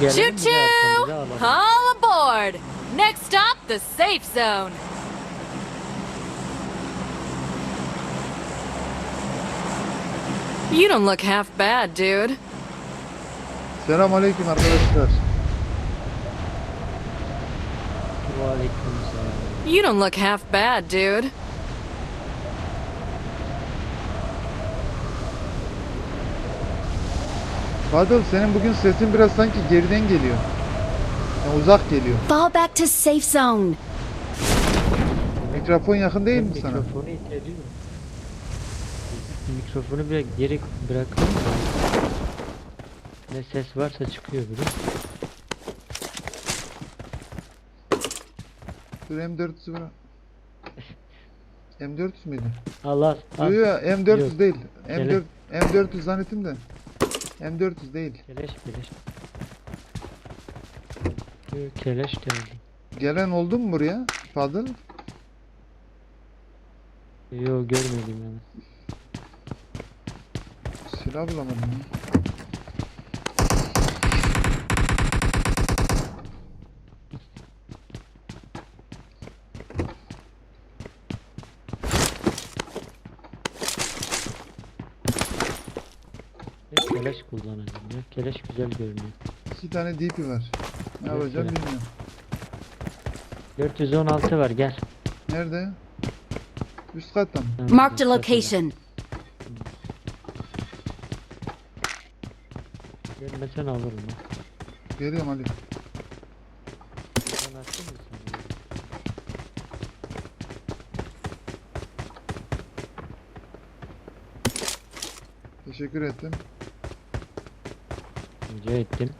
gelelim Choo bir de arkamıza choo! alalım. All aboard! Next stop, the safe zone. You don't look half bad, dude. Selam aleyküm arkadaşlar. You don't look half bad, dude. Fadıl senin bugün sesin biraz sanki geriden geliyor. Yani uzak geliyor. Fall back to safe zone. Mikrofon yakın değil mi sana? Mikrofonu iteliyorum. Mikrofonu bile geri bırakalım. Ne ses varsa çıkıyor bile. Dur M400'ü bırak. M400 müydü? Allah al. Yok yok M400 Yok. değil. Gele- M4 M400 zannettim de. M400 değil. Keleş keleş. Yok, Keleş geldi. Gelen oldu mu buraya? Fadıl? Yok görmedim yani. Silah bulamadım ya. Ben keleş kullanacağım ya. Keleş güzel görünüyor. İki tane DP var. Ne Evet, yapacağım evet. bilmiyorum. 416 var gel. Nerede? Üst katta mı? Marked a zaten. location. Gelmesen alırım ya. Geliyorum Ali. Sen açtın mı sen? Teşekkür ettim. Rica ettim.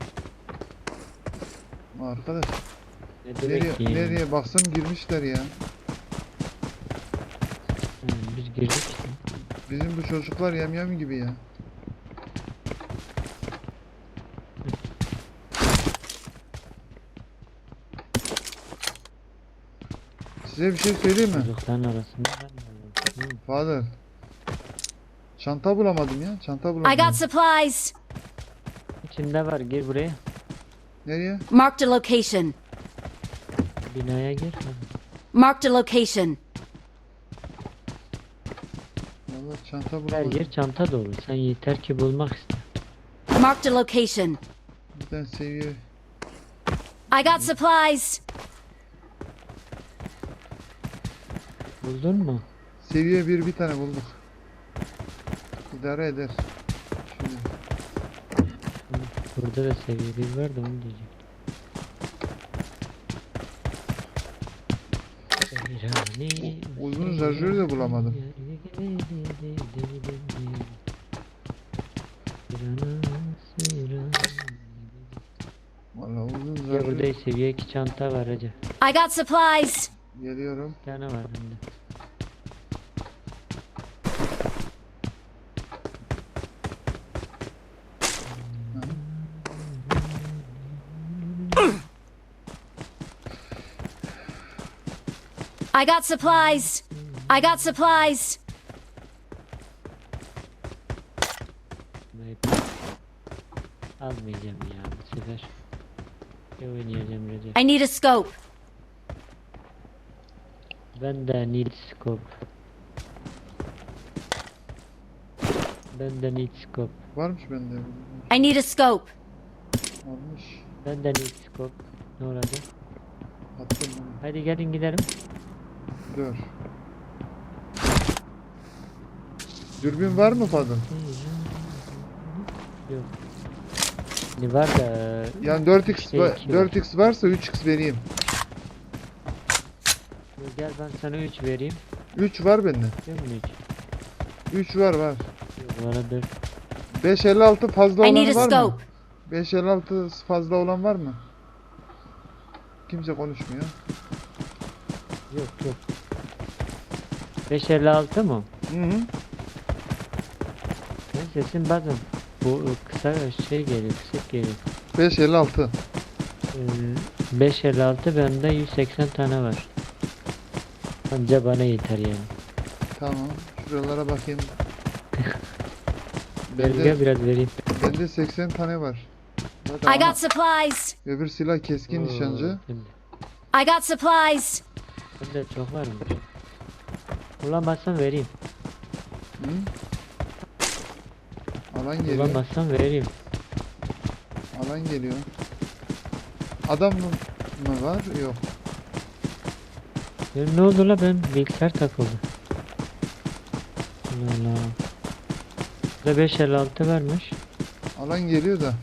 Arkadaş Ne nereye, ki? nereye baksam girmişler ya. Hı, biz girdik. Bizim bu çocuklar yamyam gibi ya. Size bir şey söyleyeyim mi? Çocukların arasında ben de varım. Hı, Father. Çanta bulamadım ya. Çanta I bulamadım. got supplies. İçinde var gir buraya. Nereye? Marked a location. Binaya gir. Marked a location. Valla çanta Her bulamadım. yer çanta dolu. Sen yeter ki bulmak iste. Marked a location. Bir tane seviye. I got supplies. Buldun mu? Seviye bir bir tane bulduk. İdare eder. Burada da seviye bir var da onu diyecek. Uzun şarjörü de bulamadım. Valla uzun zarfı burada seviye 2 çanta var hacı. I got supplies. geliyorum. Bir tane var bende. I got supplies. I got supplies. Almayacağım ya bu sefer. Oynayacağım Recep? I need a scope. Ben de need scope. Ben de need scope. Varmış bende. I need a scope. Varmış. Ben de need scope. Ne olacak? Attım bunu. Hadi gelin gidelim. Dur. Dürbün var mı Fadıl? Yok. Ne var da Yani 4x, Şey, va- iki var. 4x varsa 3x vereyim. gel ben sana 3 vereyim. 3 var bende. Yok mu 3? 3 var var. Yok bana 4. 556 fazla I need a olan var mı? scope. 556 fazla olan var mı? Kimse konuşmuyor. Yok yok. 556 mı? Hı hı. Ben sesin bazen bu kısa şey geliyor, kısık geliyor. 556. Ee, 556 bende 180 tane var. Anca bana yeter yani. Tamam. Şuralara bakayım. Belge biraz vereyim. bende 80 tane var. Zaten I ama got supplies. öbür silah keskin Oo, nişancı. Şimdi. I got supplies. Bende çok var mı? Bulamazsam vereyim. Hı? Alan geliyor. Bulamazsam vereyim. Alan geliyor. Adam mı, mı var? Yok. Ya ne oldu la ben bilgisayar takıldı. Allah. Burada 556 vermiş. Alan geliyor da.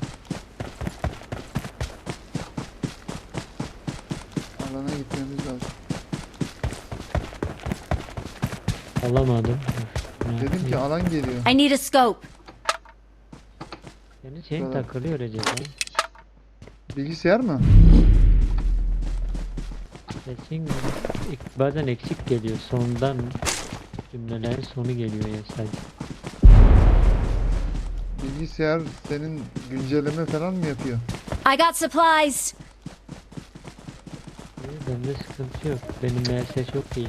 Alana gitmemiz lazım. Alamadım. Dedim ki alan geliyor. I need a scope. Senin şeyin Şurada. takılıyor Recep ha. Bilgisayar mı? Sesin bazen eksik geliyor. Sondan cümlelerin sonu geliyor ya sadece. Bilgisayar senin güncelleme falan mı yapıyor? I got supplies. İyi, Bende sıkıntı yok. Benim MS çok iyi.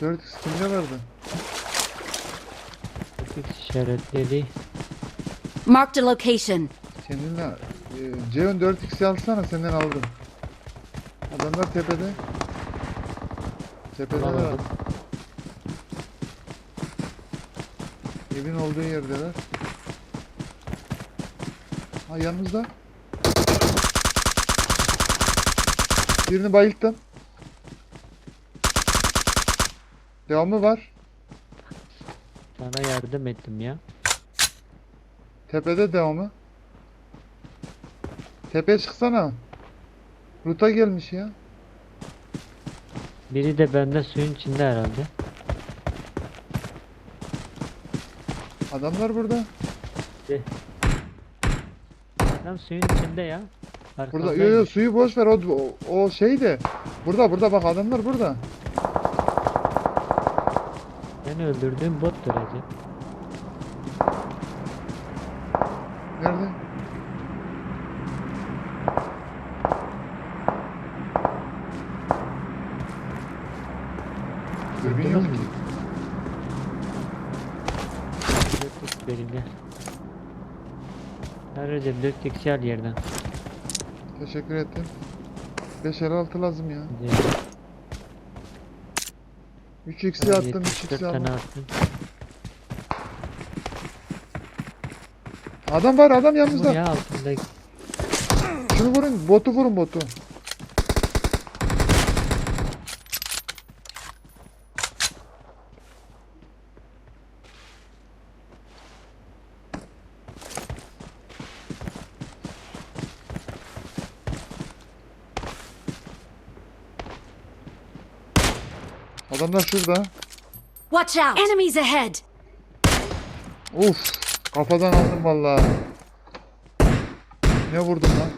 Dört kimde vardı? Fix işaretledi. Marked a location. Kendinle e, C10 4x'i alsana senden aldım. Adamlar tepede. Tepedeler. Alamadım. Evin olduğu yerdeler. Ha yanımızda. Birini bayılttım. Devamı var. Sana yardım ettim ya. Tepede devamı. Tepeye çıksana. Ruta gelmiş ya. Biri de bende suyun içinde herhalde. Adamlar burada. Adam suyun içinde ya. Burada yo yo suyu boş ver o, o, o şey de. Burada burada bak adamlar burada. Beni öldürdüğün bottur Recep. Nerede? Dürbün yok ki. 4x verin gel. Ha Recep 4x al yerden. Teşekkür ettim. 556 lazım ya. Recep, 3x'i bana attım 74 3x'i tane aldım. attım. Adam var adam Bu yanımızda. ya Şunu vurun botu vurun botu. Adamlar şurada. Watch out. Enemies ahead. Uf, kafadan aldım vallahi. Ne vurdum lan?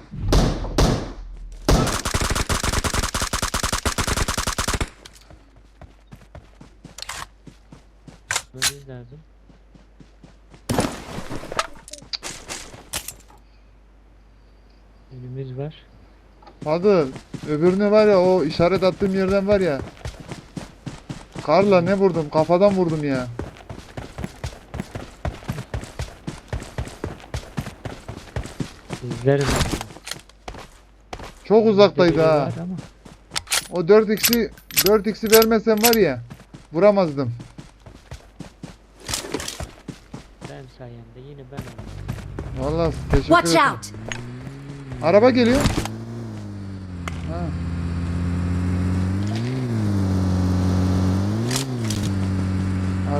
Görmemiz lazım. Önümüz var. Fadıl, öbürünü var ya o işaret attığım yerden var ya. Karla ne vurdum? Kafadan vurdum ya. İzlerim. Çok uzaktaydı ha. ama O 4x'i 4x'i vermesem var ya vuramazdım. Ben sayemde yine ben oldum. Vallahi teşekkür Watch ederim. out. Araba geliyor. Ha.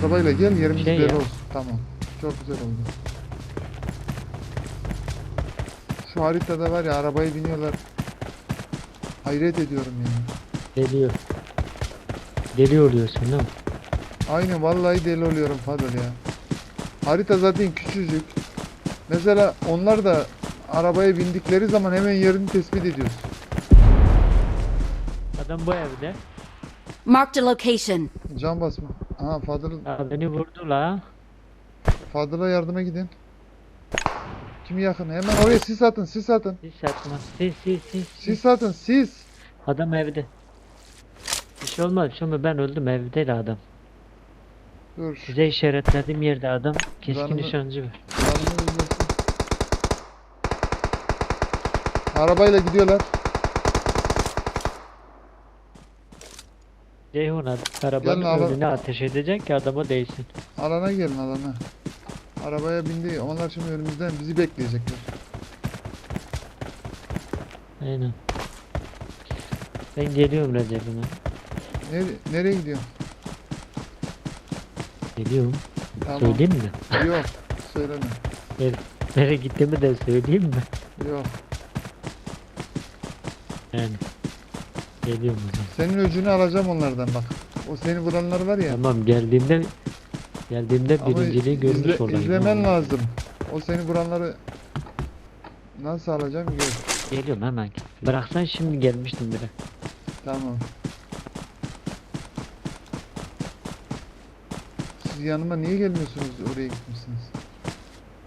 Arabayla gel yerimiz Şey belli ya. olsun. Tamam. Çok güzel oldu. Şu haritada var ya arabaya biniyorlar. Hayret ediyorum yani. Geliyor. Deli oluyorsun değil mi? Aynen vallahi deli oluyorum Fadıl ya. Harita zaten küçücük. Mesela onlar da arabaya bindikleri zaman hemen yerini tespit ediyoruz. Adam bu evde. Marked a location. Can basma. Ha Fadıl, Aa, beni vurdu la. Fadıl'a yardıma gidin. Kim yakın? Hemen oraya sis atın, sis atın. Sis atma. Sis sis sis. sis. Atın, sis. Adam evde. Bir şey olmaz bir şey olmaz. Ben öldüm evde de adam. Dur. Size işaretlediğim yerde adam keskin nişancı var. Arabayla gidiyorlar. Ceyhun ad- arabanın abi. önüne ateş edecek ki adama değsin. Alana gelin alana. Arabaya bindi. Onlar şimdi önümüzden bizi bekleyecekler. Aynen. Ben geliyorum Recep'ime. Nere nereye gidiyor? Geliyorum. Tamam. Söyleyeyim mi? Yok. Söyleme. Nereye gittiğimi de söyleyeyim mi? Yok. Yani. Geliyorum zaman. Senin öcünü alacağım onlardan bak. O seni vuranlar var ya. Tamam geldiğimde geldiğimde Ama birinciliği görmüş izle- olayım. izlemen lazım. O seni vuranları nasıl alacağım gör. Geliyorum hemen. Bıraksan şimdi gelmiştim bile. Tamam. Siz yanıma niye gelmiyorsunuz oraya gitmişsiniz?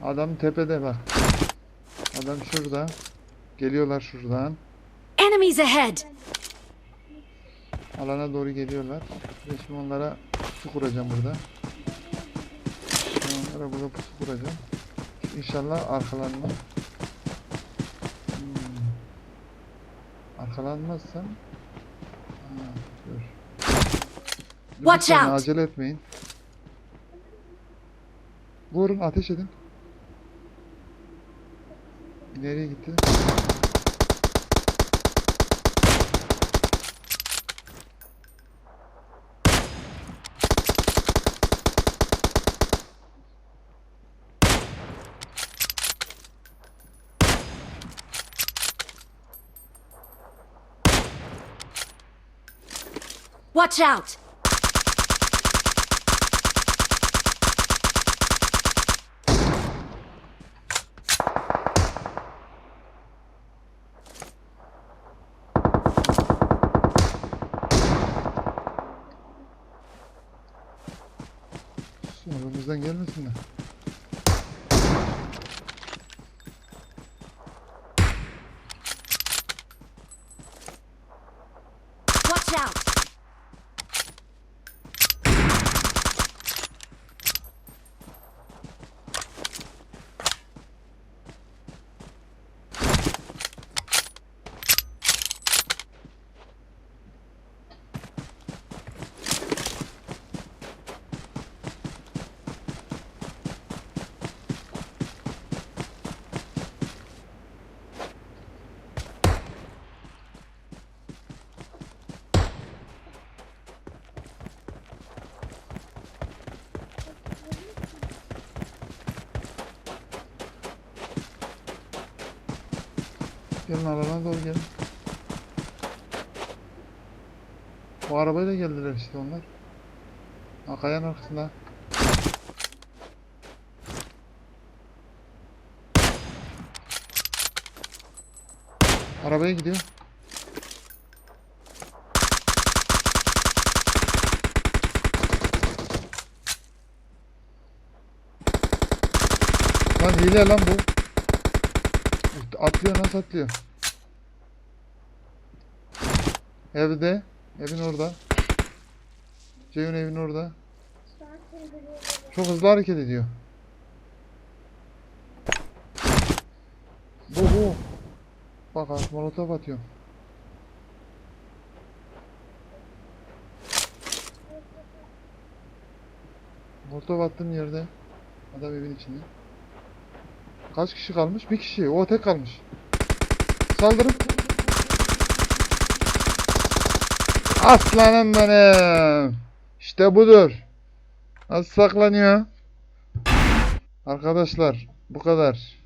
Adam tepede bak. Adam şurada. Geliyorlar şuradan. Enemies ahead! Alana doğru geliyorlar. Ve şimdi onlara pusu kuracağım burada. Şimdi Onlara burada pusu kuracağım. İnşallah arkalanma. Hmm. Arkalanmazsam Ha, dur. Watch out. Acele etmeyin. Vurun ateş edin. Nereye gitti? Watch out! Önümüzden gelmesinler. Watch out! Gelin alana doğru gelin. Bu arabayla geldiler işte onlar. Ha, kayanın arkasında. Arabaya gidiyor. Lan hile lan bu. Atlıyor nasıl atlıyor? Evde. Evin orada. Ceyhun evin orada. Çok hızlı hareket ediyor. Bu bu. Bak at molotof atıyor. Molotof attığım yerde. Adam evin içinde. Kaç kişi kalmış? Bir kişi. O tek kalmış. Saldırın. Aslanım benim. İşte budur. Nasıl saklanıyor? Arkadaşlar bu kadar.